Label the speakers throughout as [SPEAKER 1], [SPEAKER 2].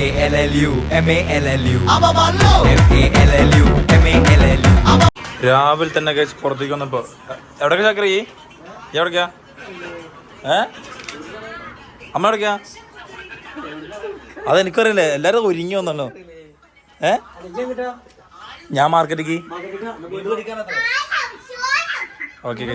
[SPEAKER 1] A L L U M A L L U. M A L L U M A L L U.
[SPEAKER 2] രാവിലെ തന്നെ കഴിച്ച് പുറത്തേക്ക് വന്നപ്പോ എവിടൊക്കെ ചക്കര എവിടക്കാ ഏ? അമ്മ എവിടക്കാ അതെനിക്കറിയില്ലേ എല്ലാരും ഒരുങ്ങി വന്നല്ലോ. ഏ? ഞാൻ മാർക്കറ്റിക്ക് ഓക്കെ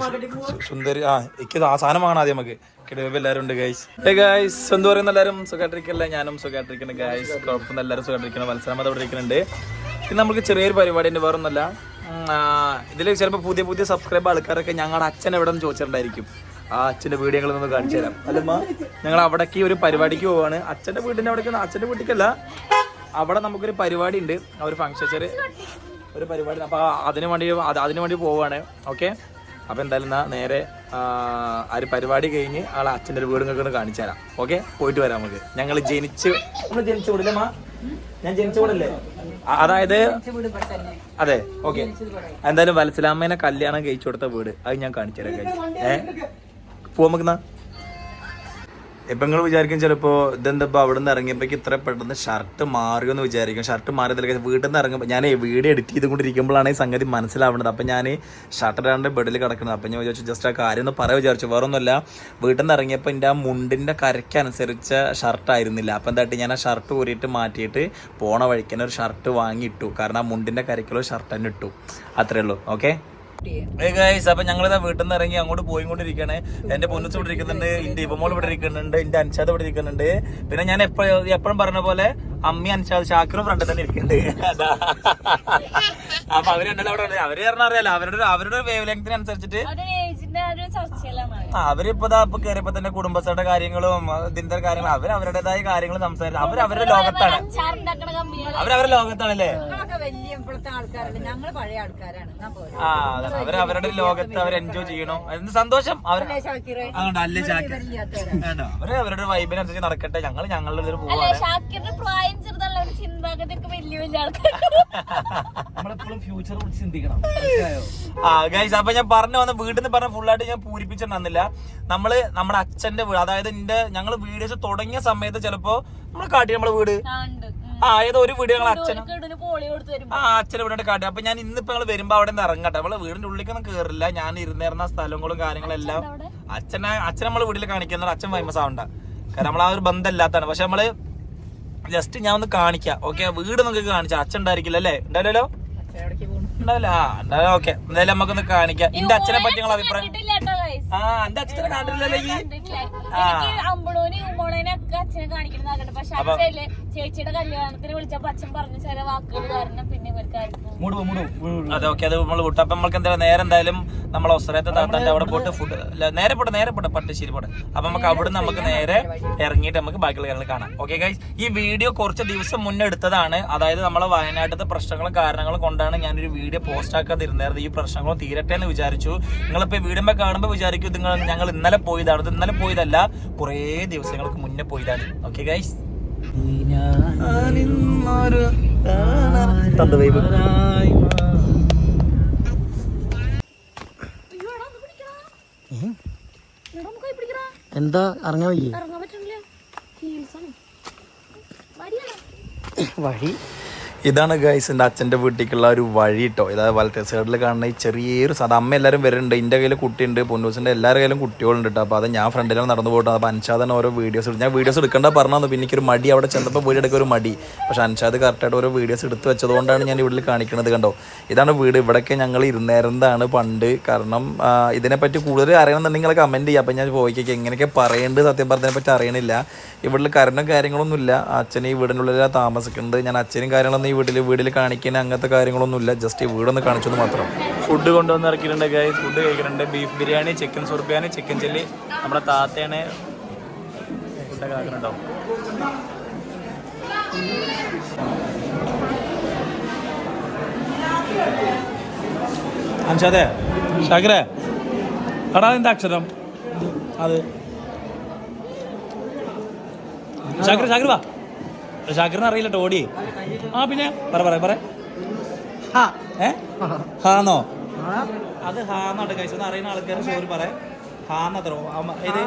[SPEAKER 2] സുന്ദരി ആ എനിക്ക് ആ സാധനം വാങ്ങണം ആദ്യം നമുക്ക്. കിടവ് എല്ലാവരും ഉണ്ട് ഗൈസ് ഏ ഗൈസ് എന്ത് പറയുന്ന എല്ലാവരും സുഖമായിട്ടിരിക്കല്ലേ ഞാനും സുഖായിട്ടിരിക്കുന്നു ഗൈസ് കുഴപ്പമൊന്നും എല്ലാവരും സുഖമായിട്ടിരിക്കണം മത്സരം അത് ഇരിക്കുന്നുണ്ട്. ഇന്ന് നമുക്ക് ചെറിയൊരു പരിപാടി ഉണ്ട് വേറെ ഒന്നല്ല ഇതിൽ ചിലപ്പോൾ പുതിയ പുതിയ സബ്സ്ക്രൈബ് ആൾക്കാരൊക്കെ ഞങ്ങളുടെ അച്ഛൻ എവിടെ നിന്ന് ചോദിച്ചിട്ടുണ്ടായിരിക്കും. ആ അച്ഛന്റെ വീഡിയോ ഞങ്ങളൊന്ന് കാണിച്ചു തരാം. അല്ലമ്മ ഞങ്ങൾ അവിടേക്ക് ഒരു പരിപാടിക്ക് പോവാണ്. അച്ഛന്റെ വീടിന്റെ അവിടേക്ക് അച്ഛന്റെ വീട്ടിലേക്കല്ല അവിടെ നമുക്കൊരു പരിപാടി ഉണ്ട്. ഒരു ഫംഗ്ഷൻ ചെറിയ ഒരു പരിപാടി. അപ്പോൾ അതിന് വേണ്ടി അതിനു അതിന് വേണ്ടി പോവുകയാണ് ഓക്കെ അപ്പോൾ എന്തായാലും എന്നാ നേരെ ആ ഒരു പരിപാടി കഴിഞ്ഞ് ആളെ അച്ഛന്റെ ഒരു വീടും കൊണ്ട് കാണിച്ചു തരാം. ഓക്കെ? പോയിട്ട് വരാം നമുക്ക്. ഞങ്ങൾ ജനിച്ച് നമ്മൾ ജനിച്ച വീടില്ലേ മാ? ഞാൻ ജനിച്ച വീടല്ലേ? അതായത് അതെ ഓക്കെ. എന്തായാലും വത്സലാമ്മേനെ കല്യാണം കഴിച്ചു കൊടുത്ത വീട്. അത് ഞാൻ കാണിച്ചു തരാം കഴിച്ചു ഏ? പോവാൻ നമുക്കെന്നാ ഇപ്പൊ നിങ്ങൾ വിചാരിക്കും ചിലപ്പോ ഇതെന്താ അവിടെ നിന്ന് ഇറങ്ങിയപ്പോഴേക്ക് ഇത്ര പെട്ടെന്ന് ഷർട്ട് മാറിയെന്ന് വിചാരിക്കും. ഷർട്ട് മാറിയതിലേക്ക് വീട്ടിൽ നിന്ന് ഇറങ്ങുമ്പോൾ ഞാൻ വീഡിയോ എഡിറ്റ് ചെയ്തുകൊണ്ടിരിക്കുമ്പോഴാണ് ഈ സംഗതി മനസ്സിലാവുന്നത് അപ്പം ഞാൻ ഷർട്ട് ഇടാണ്ട് ബെഡിൽ കിടക്കുന്നത് അപ്പം ഞാൻ വിചാരിച്ചു ജസ്റ്റ് ആ കാര്യം ഒന്ന് പറയാൻ വിചാരിച്ചു. വേറെ ഒന്നുമല്ല വീട്ടിൽ നിന്ന് ഇറങ്ങിയപ്പോൾ എന്റെ ആ മുണ്ടിന്റെ കരയ്ക്കനുസരിച്ച ഷർട്ട് ആയിരുന്നില്ല. അപ്പം എന്തായിട്ട് ഞാൻ ആ ഷർട്ട് ഊരിയിട്ട് മാറ്റിയിട്ട് പോണ വഴിക്ക് ഒരു ഷർട്ട് വാങ്ങിയിട്ടു. കാരണം ആ മുണ്ടിന്റെ കരയ്ക്കുള്ള ഷർട്ട് തന്നെ ഇട്ടു. അത്രേ ഉള്ളൂ. ഓക്കെ ഗൈസ് അപ്പൊ ഞങ്ങളിതാ വീട്ടിൽ നിന്ന് ഇറങ്ങി അങ്ങോട്ട് പോയിക്കൊണ്ടിരിക്കണേ. എന്റെ പൊന്നുസ് ഇവിടെ ഇരിക്കുന്നുണ്ട് എന്റെ ഇവമോൾ ഇവിടെ ഇരിക്കുന്നുണ്ട് എന്റെ അൻഷാദ് ഇവിടെ ഇരിക്കുന്നുണ്ട്. പിന്നെ ഞാൻ എപ്പോഴും എപ്പോഴും പറഞ്ഞ പോലെ അമ്മി അൻഷാദ് ഷാക്കിറും ഫ്രണ്ടിൽ തന്നെ ഇരിക്കുന്നുണ്ട്. അതാ. അപ്പൊ അവർ രണ്ടാളും അവിടെ അവർ പറഞ്ഞറിയാലോ അവരുടെ അവരുടെ വേവ് ലെങ്തിനനുസരിച്ചിട്ട് അവരിപ്പോ ഇപ്പൊ കയറിയപ്പോ തന്നെ കുടുംബസ്ഥരുടെ കാര്യങ്ങളും ഇതിന്റെ കാര്യങ്ങളും അവർ അവരുടേതായ കാര്യങ്ങൾ സംസാരിച്ചു. അവർ അവരുടെ ലോകത്താണ്.
[SPEAKER 3] അവരവരുടെ
[SPEAKER 2] അവർ അവരുടെ ലോകത്താണല്ലേ?
[SPEAKER 4] ഞങ്ങളൊക്കെ വലിയ ഇപ്പോഴത്തെ ആൾക്കാരല്ല. ഞങ്ങൾ പഴയ ആൾക്കാരാണ്.
[SPEAKER 2] ആ അവർ അവരുടെ ലോകത്ത് അവർ എൻജോയ് ചെയ്യണം. എന്ത് സന്തോഷം. അവർ അതുകൊണ്ട് അല്ലേ അവർ അവരുടെ വൈബിനനുസരിച്ച് നടക്കട്ടെ. ഞങ്ങൾ ഞങ്ങളുടെ ഇതിൽ
[SPEAKER 3] അല്ലെ
[SPEAKER 2] പോവാണ്.
[SPEAKER 3] ഷാക്കിറിന്റെ പ്രായം ചെറുതല്ല ഒരു ചിന്താഗതിയൊക്കെ വലിയ വലിയ ആൾക്കാർ.
[SPEAKER 5] നമ്മളെപ്പോഴും ഫ്യൂച്ചർ കുറിച്ച് ചിന്തിക്കണം.
[SPEAKER 2] ആ ഗൈസ് അപ്പൊ ഞാൻ പറഞ്ഞു വന്ന വീട്ടിൽ നിന്ന് പറഞ്ഞ ഫുള്ളായിട്ട് ഞാൻ പൂരിപ്പിച്ചിട്ടുണ്ടെന്നില്ല നമ്മൾ നമ്മുടെ അച്ഛന്റെ വീട് അതായത് എന്റെ ഞങ്ങൾ വീഡിയോസ് തുടങ്ങിയ സമയത്ത് ചിലപ്പോ നമ്മൾ കാട്ടി നമ്മളെ വീട്? ആ ഏതോ ഒരു വീട് ഞങ്ങൾ അച്ഛൻ ആ അച്ഛനെ വീടിന്റെ കാട്ടി. അപ്പൊ ഞാൻ ഇന്നിപ്പോ ഞങ്ങൾ വരുമ്പോ അവിടെ നിന്ന് ഇറങ്ങട്ടെ. നമ്മളെ വീടിന്റെ ഉള്ളിലേക്കൊന്നും കേറില്ല. ഞാൻ ഇരുന്നേറുന്ന സ്ഥലങ്ങളും കാര്യങ്ങളും എല്ലാം അച്ഛനെ അച്ഛൻ നമ്മളെ വീട്ടിൽ കാണിക്കുന്നത് അച്ഛൻ ഫേമസ് ആവണ്ട. കാരണം നമ്മൾ ആ ഒരു ബന്ധമില്ലാത്താണ് പക്ഷെ നമ്മൾ ജസ്റ്റ് ഞാൻ ഒന്ന് കാണിക്കാം ഓക്കെ വീട് നിങ്ങൾക്ക് കാണിക്കാം അച്ഛൻ ഉണ്ടായിരിക്കില്ല അല്ലേ? ഉണ്ടാവില്ലല്ലോ? ഉണ്ടാവില്ല. ആ ഉണ്ടാവില്ല ഓക്കെ എന്തായാലും നമുക്കൊന്ന് കാണിക്കാം. എന്റെ അച്ഛനെ പറ്റി നിങ്ങൾ അഭിപ്രായം? ആ എന്റെ അച്ഛനെ കണ്ടിട്ടില്ലല്ലോ ഈ?
[SPEAKER 3] കണ്ടിട്ടില്ല. എനിക്ക് ഉമ്മോളേനെ അച്ഛനെ കാണിക്കണം പക്ഷെ അച്ഛല്ലേ? ചേച്ചിയുടെ കല്യാണത്തിന് വിളിച്ചപ്പോ അച്ഛൻ പറഞ്ഞ ചില വാക്കുകൾ കാരണം പിന്നെ ഇവർക്കായിരിക്കും
[SPEAKER 2] അതെ ഓക്കെ അത് നമ്മൾ വിട്ടു. അപ്പൊ നമുക്ക് എന്തായാലും നേരെ എന്തായാലും നമ്മൾ ഒസരത്തെ താത്താന്റെ അവിടെ പോയിട്ട് ഫുഡ് നേരെ പോട്ടെ നേരെ പോട്ടെ പട്ടിശ്ശേരി പോട്ടെ. അപ്പൊ നമുക്ക് അവിടെ നമുക്ക് നേരെ ഇറങ്ങിയിട്ട് നമുക്ക് ബാക്കിയുള്ള കാര്യങ്ങൾ കാണാം. ഓക്കെ ഗൈസ് ഈ വീഡിയോ കുറച്ച് ദിവസം മുന്നേ എടുത്തതാണ്. അതായത് നമ്മളെ വയനാട്ടിലത്തെ പ്രശ്നങ്ങളും കാരണങ്ങളും കൊണ്ടാണ് ഞാനൊരു വീഡിയോ പോസ്റ്റ് ആക്കാതിരുന്നത്. ഈ പ്രശ്നങ്ങളും തീരട്ടെ എന്ന് വിചാരിച്ചു. നിങ്ങളിപ്പോ വീഡിയോ കാണുമ്പോൾ വിചാരിക്കും ഇത് നിങ്ങൾ ഞങ്ങൾ ഇന്നലെ പോയതാണ്. ഇത് ഇന്നലെ പോയതല്ല. കുറേ ദിവസങ്ങൾക്ക് മുന്നേ പോയതാണ്. ഓക്കെ ഗൈസ്
[SPEAKER 5] എന്താ ഇറങ്ങാൻ വയ്യേ? വഴി
[SPEAKER 2] ഇതാണ് ഗൈസ് എന്റെ അച്ഛന്റെ വീട്ടിലേക്കുള്ള ഒരു വഴി കേട്ടോ ഇതായത് വലത്തെ സൈഡിൽ കാണുന്ന ഈ ചെറിയൊരു സാധനം അമ്മ എല്ലാവരും വരുന്നുണ്ട്. എന്റെ കയ്യിൽ കുട്ടിയുണ്ട് പൊന്നൂസിന്റെ എല്ലാവരുടെ കയ്യിലും കുട്ടികളുണ്ട് കേട്ടോ അപ്പോൾ അത് ഞാൻ ഫ്രണ്ടിലാണ് നടന്നു പോയിട്ട് അപ്പോൾ അൻഷാദാണ് ഓരോ വീഡിയോസ് എടുത്ത് ഞാൻ വീഡിയോസ് എടുക്കേണ്ട പറഞ്ഞു പിന്നെ എനിക്കൊരു മടി. അവിടെ ചെന്നപ്പോൾ വീട് എടുക്കുക ഒരു മടി. പക്ഷെ അൻഷാദ് കറക്റ്റായിട്ട് ഓരോ വീഡിയോസ് എടുത്ത് വെച്ചതുകൊണ്ടാണ് ഞാൻ ഇവിടെ കാണിക്കുന്നത് കണ്ടോ. ഇതാണ് വീട്. ഇവിടെയൊക്കെ ഞങ്ങൾ ഇരുന്നേരുന്നതാണ് പണ്ട്. കാരണം ഇതിനെപ്പറ്റി കൂടുതൽ അറിയണമെന്നുണ്ടെങ്കിൽ നിങ്ങൾ കമന്റ് ചെയ്യുക. അപ്പോൾ ഞാൻ പോയിക്കൊക്കെ എങ്ങനെയൊക്കെ പറയേണ്ടത്? സത്യം പറഞ്ഞതിനെ പറ്റി അറിയണില്ല. ഇവിടെ കരണ്ടും കാര്യങ്ങളൊന്നുമില്ല. അച്ഛൻ ഈ വീടിനുള്ളിലാണ് താമസിക്കുന്നത്. ഞാൻ അച്ഛനും കാര്യങ്ങളൊന്നും വീട്ടിൽ വീട്ടിൽ കാണിക്കുന്ന അങ്ങനത്തെ കാര്യങ്ങളൊന്നും ഇല്ല ജസ്റ്റ് വീടൊന്ന് കാണിച്ചത് മാത്രം. ഫുഡ് കൊണ്ടുവന്ന് ഇറക്കിയിട്ടുണ്ട് ഗൈസ് ഫുഡ് കഴിക്കുന്നുണ്ട്. ബീഫ് ബിരിയാണി ചിക്കൻ സുർബിയാനി ചിക്കൻ ചില്ലി നമ്മുടെ താത്തയാണ് ഫുഡൊക്കെ ആക്കുന്നുണ്ടോ? അൻഷാദേ എടാ എന്താ അക്ഷരം? അത്. ഷാക്കിർ ഷാക്കിർ വാ. ഷാക്കിറിന് അറിയില്ല ടോടി ആ പിന്നെ? പറ പറ പറ. ഏ? ഹാന്നോ? അത് ഹാന്നാട്ട് കഴിച്ചു അറിയുന്ന ആൾക്കാർ ഷോർ പറ. ഹാന്നത്രോ ഇത്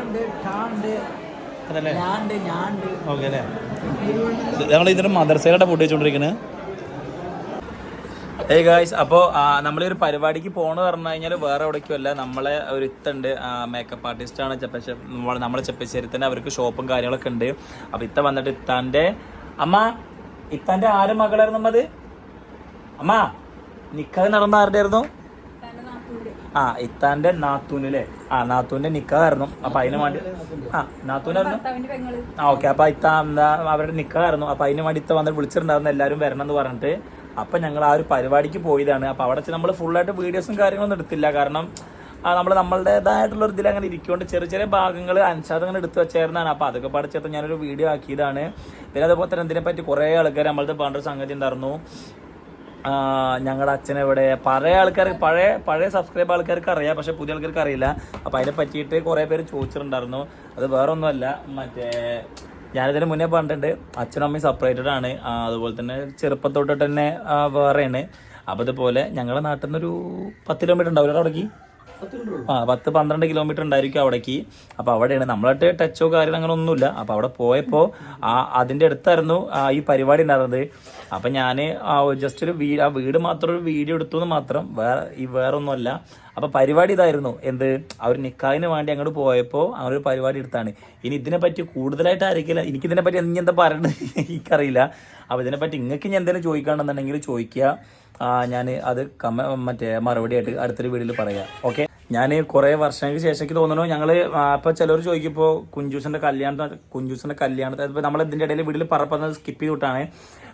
[SPEAKER 2] അതല്ലേ ഓക്കെ അല്ലേ? ഞങ്ങൾ ഇതിന്റെ മദർസയിലോട്ട് ഫുഡ് വെച്ചോണ്ടിരിക്കുന്നത് ഏ ഗായ്സ് അപ്പോൾ നമ്മൾ ഒരു പരിപാടിക്ക് പോണെന്ന് പറഞ്ഞു കഴിഞ്ഞാൽ വേറെ എവിടേക്കും അല്ല. നമ്മളെ ഒരു ഇത്തുണ്ട്. മേക്കപ്പ് ആർട്ടിസ്റ്റ് ആണ്. ചെപ്പശ്ശേ നമ്മളെ ചെപ്പശ്ശേരി തന്നെ അവർക്ക് ഷോപ്പും കാര്യങ്ങളൊക്കെ ഉണ്ട്. അപ്പോൾ ഇത്ത വന്നിട്ട് ഇത്താന്റെ അമ്മ ഇത്താന്റെ ആര് മകളായിരുന്നു അമ്മ അത്? അമ്മ നിക്കാഹ് നടന്ന ആരുടെ ആയിരുന്നു ആ ഇത്താന്റെ നാത്തൂന് അല്ലേ ആ നാത്തൂന്റെ നിക്കാഹായിരുന്നു. അപ്പൊ അതിന് വേണ്ടി ആ നാത്തൂനായിരുന്നു? ആ ഓക്കെ. അപ്പൊ ഇത്ത എന്താ അവരുടെ നിക്കാഹായിരുന്നു. അപ്പൊ അതിന് വേണ്ടി ഇത്ത വന്നിട്ട് വിളിച്ചിട്ടുണ്ടായിരുന്നു. എല്ലാവരും വരണം എന്ന് പറഞ്ഞിട്ട്. അപ്പൊ ഞങ്ങൾ ആ ഒരു പരിപാടിക്ക് പോയതാണ്. അപ്പൊ അവിടെ നമ്മൾ ഫുള്ളായിട്ട് വീഡിയോസും കാര്യങ്ങളൊന്നും എടുത്തില്ല. കാരണം നമ്മൾ നമ്മളുടേതായിട്ടുള്ള ഒരു ഇതിൽ അങ്ങനെ ഇരിക്കുകൊണ്ട് ചെറിയ ചെറിയ ഭാഗങ്ങൾ അനുസാദം അങ്ങനെ എടുത്തു വെച്ചായിരുന്നാണ് അപ്പോൾ അതൊക്കെ പഠിച്ചപ്പോൾ ഞാനൊരു വീഡിയോ ആക്കിയതാണ്. പിന്നെ അതുപോലെ തന്നെ ഇതിനെ പറ്റി കുറേ ആൾക്കാർ നമ്മളത് പണ്ടൊരു സംഗതി ഉണ്ടായിരുന്നു ഞങ്ങളുടെ അച്ഛൻ എവിടെ? പഴയ ആൾക്കാർ പഴയ പഴയ സബ്സ്ക്രൈബ് ആൾക്കാർക്ക് അറിയാം. പക്ഷെ പുതിയ ആൾക്കാർക്ക് അറിയില്ല. അപ്പം അതിനെ പറ്റിയിട്ട് കുറേ പേര് ചോദിച്ചിട്ടുണ്ടായിരുന്നു. അത് വേറെ ഒന്നുമല്ല മറ്റേ ഞാനിതിന് മുന്നേ പറഞ്ഞിട്ടുണ്ട്. അച്ഛനും അമ്മയും സെപ്പറേറ്റഡ് ആണ്. അതുപോലെ തന്നെ ചെറുപ്പത്തോട്ട് തന്നെ വേറെയാണ്. അപ്പോൾ ഇതുപോലെ ഞങ്ങളുടെ നാട്ടിൽ നിന്നൊരു പത്ത് കിലോമീറ്റർ ഉണ്ടാവില്ല അവിടേക്ക് ആ പത്ത് പന്ത്രണ്ട് കിലോമീറ്റർ ഉണ്ടായിരിക്കും അവിടേക്ക്. അപ്പോൾ അവിടെയാണ്. നമ്മളായിട്ട് ടച്ചോ കാര്യം അങ്ങനെ ഒന്നുമില്ല അപ്പോൾ അവിടെ പോയപ്പോൾ ആ അതിന്റെ അടുത്തായിരുന്നു ഈ പരിപാടി ഉണ്ടായിരുന്നത്. അപ്പം ഞാൻ ജസ്റ്റ് ഒരു വീട് ആ വീട് മാത്രം ഒരു വീഡിയോ എടുത്തു എന്ന് മാത്രം വേറെ ഈ വേറെ ഒന്നുമല്ല അപ്പോൾ പരിപാടി ഇതായിരുന്നു. എന്ത്? അവർ നിക്കാഹിന് വേണ്ടി അങ്ങോട്ട് പോയപ്പോൾ ആ ഒരു പരിപാടി എടുത്താണ്. ഇനി ഇതിനെ പറ്റി കൂടുതലായിട്ട് ആയിരിക്കില്ല പറ്റി എന്താ പറയണത് എനിക്കറിയില്ല. അപ്പോൾ ഇതിനെപ്പറ്റി നിങ്ങൾക്ക് ഇനി എന്തെങ്കിലും ചോദിക്കുകയാണെന്നുണ്ടെങ്കിൽ ചോദിക്കുക. ഞാൻ അത് കമ മറ്റേ മറുപടി ആയിട്ട് അടുത്തൊരു വീഡിയോയിൽ പറയാം. ഓക്കെ ഞാൻ കുറേ വർഷങ്ങൾക്ക് ശേഷം തോന്നുന്നു ഞങ്ങൾ ഇപ്പോൾ ചിലർ ചോദിക്കുമ്പോൾ കുഞ്ചൂസിന്റെ കല്യാണത്തിന് കുഞ്ചൂസിന്റെ കല്യാണത്തിന് നമ്മൾ ഇതിന്റെ ഇടയിൽ വീട്ടിൽ പറപ്പുന്നത് സ്കിപ്പ് ചെയ്തിട്ടാണ്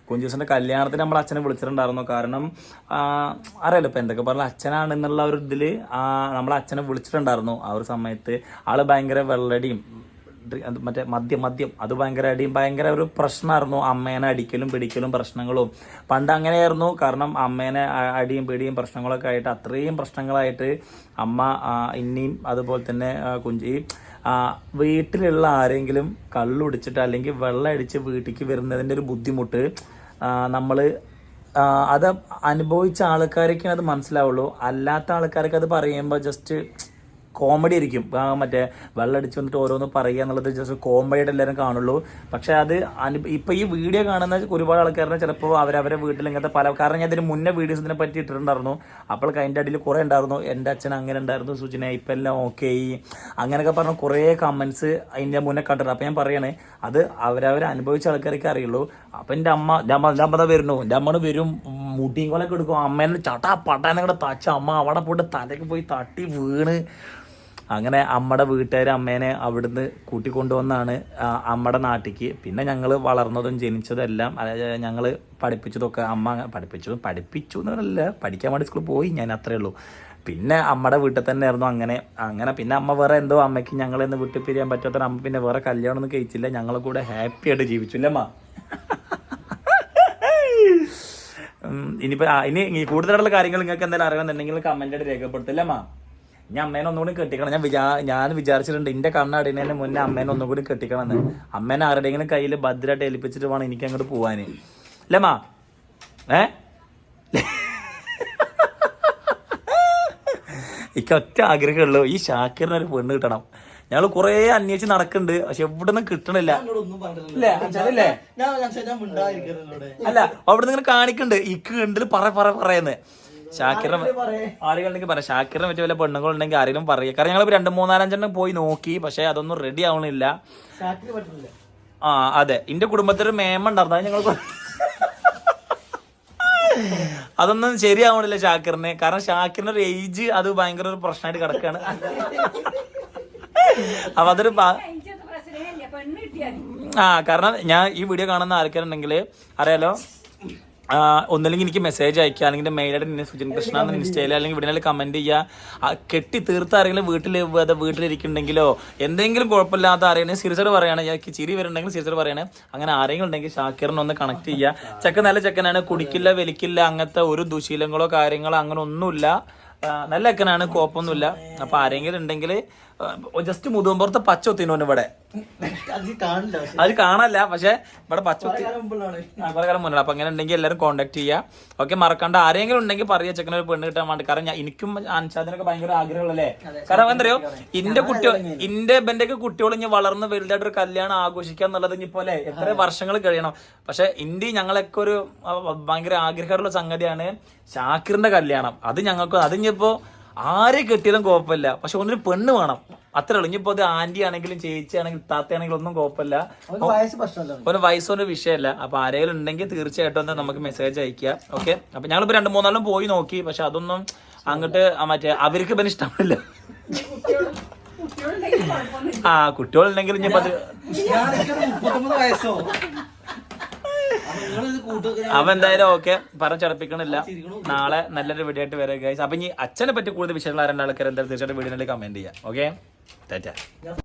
[SPEAKER 2] കുഞ്ചൂസിന്റെ കല്യാണത്തിന് നമ്മൾ അച്ഛനെ വിളിച്ചിട്ടുണ്ടായിരുന്നു. കാരണം ആ, അറിയാലോ ഇപ്പൊ എന്തൊക്കെ പറഞ്ഞാൽ അച്ഛനാണെന്നുള്ള ഒരു ഇതിൽ നമ്മൾ അച്ഛനെ വിളിച്ചിട്ടുണ്ടായിരുന്നു ആ ഒരു സമയത്ത്. ആൾ ഭയങ്കര വെള്ളടിയും മറ്റേ മദ്യം മദ്യം. അത് ഭയങ്കര അടിയും ഭയങ്കര ഒരു പ്രശ്നമായിരുന്നു അമ്മേനെ അടിക്കലും പിടിക്കലും പ്രശ്നങ്ങളും. പണ്ട് അങ്ങനെയായിരുന്നു. കാരണം അമ്മേനെ അടിയും പിടിയും പ്രശ്നങ്ങളൊക്കെ ആയിട്ട് അത്രയും പ്രശ്നങ്ങളായിട്ട് അമ്മ ഇനിയും അതുപോലെ തന്നെ കുഞ്ചി വീട്ടിലുള്ള ആരെങ്കിലും കള്ളുടിച്ചിട്ട് അല്ലെങ്കിൽ വെള്ളം അടിച്ച് വീട്ടിലേക്ക് വരുന്നതിന്റെ ഒരു ബുദ്ധിമുട്ട് നമ്മൾ അത് അനുഭവിച്ച ആൾക്കാരൊക്കെ അത് മനസ്സിലാവുള്ളൂ. അല്ലാത്ത ആൾക്കാർക്ക് അത് പറയുമ്പോൾ ജസ്റ്റ് കോമഡി ആയിരിക്കും. മറ്റേ വെള്ളടിച്ച് വന്നിട്ട് ഓരോന്ന് പറയുക എന്നുള്ളത് ജസ്റ്റ് കോമഡിയായിട്ട് എല്ലാവരും കാണുള്ളൂ. പക്ഷേ അത് ഇപ്പോൾ ഈ വീഡിയോ കാണുന്ന ഒരുപാട് ആൾക്കാരുടെ ചിലപ്പോൾ അവരവരെ വീട്ടിൽ ഇങ്ങനത്തെ പല കാരണം ഞാൻ ഇതിന് മുന്നേ വീഡിയോസ് ഇതിനെ പറ്റി ഇട്ടിട്ടുണ്ടായിരുന്നു. അപ്പോൾ അതിന്റെ അടിയിൽ കുറേ ഉണ്ടായിരുന്നു. എന്റെ അച്ഛൻ അങ്ങനെ ഉണ്ടായിരുന്നു സുജിന ഇപ്പം എല്ലാം ഓക്കെ അങ്ങനെയൊക്കെ പറഞ്ഞ കുറേ കമൻസ് അതിന്റെ മുന്നേ കണ്ടിട്ടുണ്ട്. അപ്പോൾ ഞാൻ പറയണേ അത് അവരവരെ അനുഭവിച്ച ആൾക്കാരൊക്കെ അറിയുള്ളൂ. അപ്പം എന്റെ അമ്മ എന്റെ അമ്മ വരണു എന്റെ അമ്മ വരും. മുടിയും കൊലൊക്കെ എടുക്കും. അമ്മേനെ ചട്ടാ പട്ടാനങ്ങടെ തച്ച. അമ്മ അവിടെ പോയിട്ട് തലയ്ക്ക് പോയി തട്ടി വീണ്. അങ്ങനെ അമ്മയുടെ വീട്ടുകാർ അമ്മേനെ അവിടുന്ന് കൂട്ടിക്കൊണ്ടുവന്നാണ് അമ്മയുടെ നാട്ടിലേക്ക് പിന്നെ ഞങ്ങൾ വളർന്നതും ജനിച്ചതും എല്ലാം ഞങ്ങൾ പഠിപ്പിച്ചതൊക്കെ അമ്മ പഠിപ്പിച്ചു. പഠിപ്പിച്ചു എന്നല്ല പഠിക്കാൻ വേണ്ടി സ്കൂളിൽ പോയി ഞാൻ അത്രേ ഉള്ളൂ. പിന്നെ അമ്മയുടെ വീട്ടിൽ തന്നെ ആയിരുന്നു അങ്ങനെ. അങ്ങനെ പിന്നെ അമ്മ വേറെ എന്തോ അമ്മയ്ക്ക് ഞങ്ങളെന്ന് വിട്ടു പിരിയാൻ പറ്റാത്ത അമ്മ പിന്നെ വേറെ കല്യാണം ഒന്നും കഴിച്ചില്ല. ഞങ്ങളെ കൂടെ ഹാപ്പി ആയിട്ട് ജീവിച്ചു അല്ലേ അമ്മ? ഇനിയിപ്പോൾ ഇനിയിപ്പോ ഇനി കൂടുതലുള്ള കാര്യങ്ങൾ നിങ്ങൾക്ക് എന്തെങ്കിലും അറിയണമെന്നുണ്ടെങ്കിൽ കമന്റ് ആയിട്ട് രേഖപ്പെടുത്തില്ല അമ്മ? ഞാൻ അമ്മേനെ ഒന്നുകൂടി കെട്ടിക്കണം. ഞാൻ വിചാ ഞാൻ വിചാരിച്ചിട്ടുണ്ട് എന്റെ കണ്ണടിനെ മുന്നേ അമ്മേനെ ഒന്നും കൂടി കെട്ടിക്കണം എന്ന് അമ്മേനെ ആരുടെയെങ്കിലും കയ്യിൽ ഭദ്രമായിട്ട് ഏൽപ്പിച്ചിട്ട് വേണം എനിക്ക് അങ്ങോട്ട് പോവാന്. അല്ലേമാ ഏ? എനിക്ക് ഒറ്റ ആഗ്രഹമുള്ളൂ ഈ ഷാക്കിറിന് ഒരു പെണ്ണ് കിട്ടണം. ഞങ്ങൾ കുറേ അന്വേഷിച്ച് നടക്കുന്നുണ്ട്. പക്ഷെ എവിടെ നിന്നും കിട്ടണില്ല? അല്ല അവിടെ നിന്ന് കാണിക്കുന്നുണ്ട്. ഇക്ക് കണ്ടിൽ പറ പറ പറയുന്നത് ഷാക്കിറിനെ ആളുകളുണ്ടെങ്കിൽ പറയാം. ഷാക്കിറിനെ പറ്റിയ വല്ല പെണ്ണുങ്ങളുണ്ടെങ്കിൽ ആരെങ്കിലും പറയുക കാരണം ഞങ്ങൾ രണ്ട് മൂന്നാലഞ്ചെണ്ണം പോയി നോക്കി. പക്ഷെ അതൊന്നും റെഡി ആവണില്ല. ആ അതെ. എന്റെ കുടുംബത്തിൽ ഒരു മേമ ഉണ്ടായിരുന്നു. അത് ഞങ്ങൾ അതൊന്നും ശരിയാവണില്ല ഷാക്കിറിന്. കാരണം ഷാക്കിറിന്റെ ഒരു ഏജ് അത് ഭയങ്കര ഒരു പ്രശ്നമായിട്ട് കിടക്കാണ്. അപ്പൊ അതൊരു ആ കാരണം ഞാൻ ഈ വീഡിയോ കാണുന്ന ആൾക്കാരുണ്ടെങ്കിൽ അറിയാലോ? ഒന്നില്ലെങ്കിൽ എനിക്ക് മെസ്സേജ് അയക്കുക അല്ലെങ്കിൽ മെയിലായിട്ട് നിന്നെ സുജിൻ കൃഷ്ണ എന്ന് ഇൻസ്റ്റയിൽ അല്ലെങ്കിൽ ഇവിടെ കമന്റ് ചെയ്യുക. ആ, കെട്ടി തീർത്ത ആരെങ്കിലും വീട്ടിൽ അത് വീട്ടിലിരിക്കുന്നുണ്ടെങ്കിലോ എന്തെങ്കിലും കുഴപ്പമില്ലാത്ത ആരെങ്കിലും സീരിയസോട് പറയണ. എനിക്ക് ചിരി വരുന്നുണ്ടെങ്കിൽ സീരിയസോട് പറയണേ. അങ്ങനെ ആരെങ്കിലും ഉണ്ടെങ്കിൽ ഷാക്കിറിനെ ഒന്ന് കണക്ട് ചെയ്യുക. ചെക്കൻ നല്ല ചെക്കനാണ്. കുടിക്കില്ല വലിക്കില്ല അങ്ങനത്തെ ഒരു ദുശീലങ്ങളോ കാര്യങ്ങളോ അങ്ങനെ ഒന്നുമില്ല. നല്ല ചെക്കനാണ് കുഴപ്പമൊന്നുമില്ല. അപ്പോൾ ആരെങ്കിലും ഉണ്ടെങ്കിൽ ജസ്റ്റ് മുതുമ്പുറത്ത് പച്ച ഒത്തിനോന് ഇവിടെ.
[SPEAKER 5] അത് കാണില്ല
[SPEAKER 2] പക്ഷെ. ഇവിടെ പച്ചൊത്തി കുറെ കാലം മുന്നേ അപ്പൊ അങ്ങനെ ഉണ്ടെങ്കിൽ എല്ലാവരും കോൺടാക്ട് ചെയ്യാ. ഓക്കെ മറക്കണ്ട. ആരെങ്കിലും ഉണ്ടെങ്കിൽ പറയാ ചെക്കന ഒരു പെണ്ണ് കിട്ടാൻ വേണ്ടി. കാരണം എനിക്കും അൻഷാദിനൊക്കെ ഭയങ്കര ആഗ്രഹമുള്ളല്ലേ കാരണം എന്തറിയോ ഇന്റെ കുട്ടി ഇന്റെ ബന്റെ കുട്ടികളും കുട്ടികൾ ഇനി വളർന്ന് വലുതായിട്ട് ഒരു കല്യാണം ആഘോഷിക്കുക എന്നുള്ളത് ഇനി പോലെ എത്ര വർഷങ്ങൾ കഴിയണം. പക്ഷെ ഇന്ത്യ ഞങ്ങളൊക്കെ ഒരു ഭയങ്കര ആഗ്രഹമുള്ള സംഗതിയാണ് ഷാക്കിറിന്റെ കല്യാണം. അത് ഞങ്ങൾക്ക് അത് ഇനിയിപ്പോ ആരെ കെട്ടിയാലും കുഴപ്പമില്ല. പക്ഷെ ഒന്നൊരു പെണ്ണ് വേണം. അത്ര ഉള്ളൂ. ഇനിയിപ്പോ അത് ആന്റി ആണെങ്കിലും ചേച്ചി ആണെങ്കിലും താത്തയാണെങ്കിലും ഒന്നും കുഴപ്പമില്ല.
[SPEAKER 5] വയസ്സ് പ്രശ്നമല്ല
[SPEAKER 2] ഒരു വയസ്സൊരു വിഷയമല്ല. അപ്പൊ ആരെങ്കിലും ഉണ്ടെങ്കിൽ തീർച്ചയായിട്ടും ഒന്ന് നമുക്ക് മെസ്സേജ് അയക്കുക ഓക്കെ അപ്പൊ ഞങ്ങളിപ്പോ രണ്ടു മൂന്നാളും പോയി നോക്കി. പക്ഷെ അതൊന്നും അങ്ങോട്ട് മറ്റേ അവർക്ക് പിന്നെ ഇഷ്ടമില്ല ആ കുട്ടികളുണ്ടെങ്കിൽ ഇനിയിപ്പോ അപ്പൊ എന്തായാലും ഓക്കെ. പറഞ്ഞ് ചടപ്പിക്കണില്ല. നാളെ നല്ലൊരു വീഡിയോ ആയിട്ട് വരാം ഗൈസ് അപ്പൊ ഇനി അച്ഛനെ പറ്റി കൂടുതൽ വിഷയങ്ങൾ ആരണ്ട ആൾക്കാർ എന്തായാലും തീർച്ചയായിട്ടും വീഡിയോയിൽ കമന്റ് ചെയ്യാം. ഓക്കെ ടാറ്റ